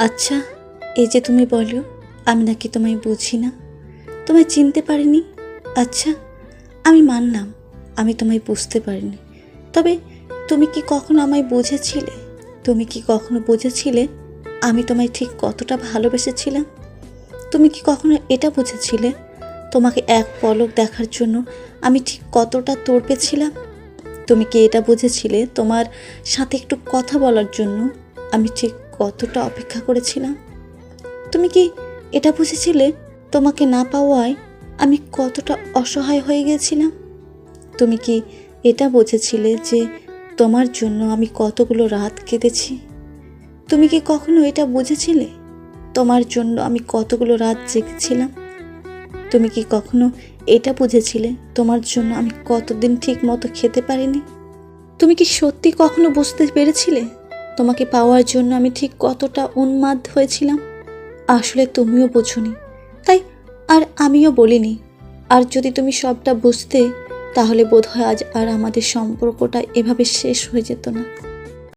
আচ্ছা এই যে তুমি বলো, আমি নাকি তোমায় বুঝি না। তোমায় চিনতে পারিনি? আচ্ছা আমি মানলাম, আমি তোমায় বুঝতে পারিনি। তবে তুমি কি কখনো আমায় বুঝেছিলে? তুমি কি কখনো বুঝেছিলে আমি তোমায় ঠিক কতটা ভালোবেসেছিলাম? তুমি কি কখনো এটা বুঝেছিলে? তোমাকে এক পলক দেখার জন্য আমি ঠিক কতটা তড়পেছিলাম তুমি কি এটা বুঝেছিলে তোমার সাথে একটু কথা বলার জন্য আমি ঠিক কতটা অপেক্ষা করেছিলাম তুমি কি এটা বুঝেছিলে তোমাকে না পাওয়ায় আমি কতটা অসহায় হয়ে গেছিলাম? তুমি কি এটা বুঝেছিলে যে তোমার জন্য আমি কতগুলো রাত কেঁদেছি তুমি কি কখনো এটা বুঝেছিলে? তোমার জন্য আমি কতগুলো রাত জেগেছিলাম? তুমি কি কখনো এটা বুঝেছিলে তোমার জন্য আমি কতদিন ঠিক মতো খেতে পারিনি? তুমি কি সত্যি কখনো বুঝতে পেরেছিলে? তোমাকে পাওয়ার জন্য আমি ঠিক কতটা উন্মাদ হয়েছিলাম? আসলে তুমিও বোঝনি। তাই আর আমিও বলিনি। আর যদি তুমি সবটা বুঝতে, তাহলে বোধহয় আজ আর আমাদের সম্পর্কটা এভাবে শেষ হয়ে যেত না।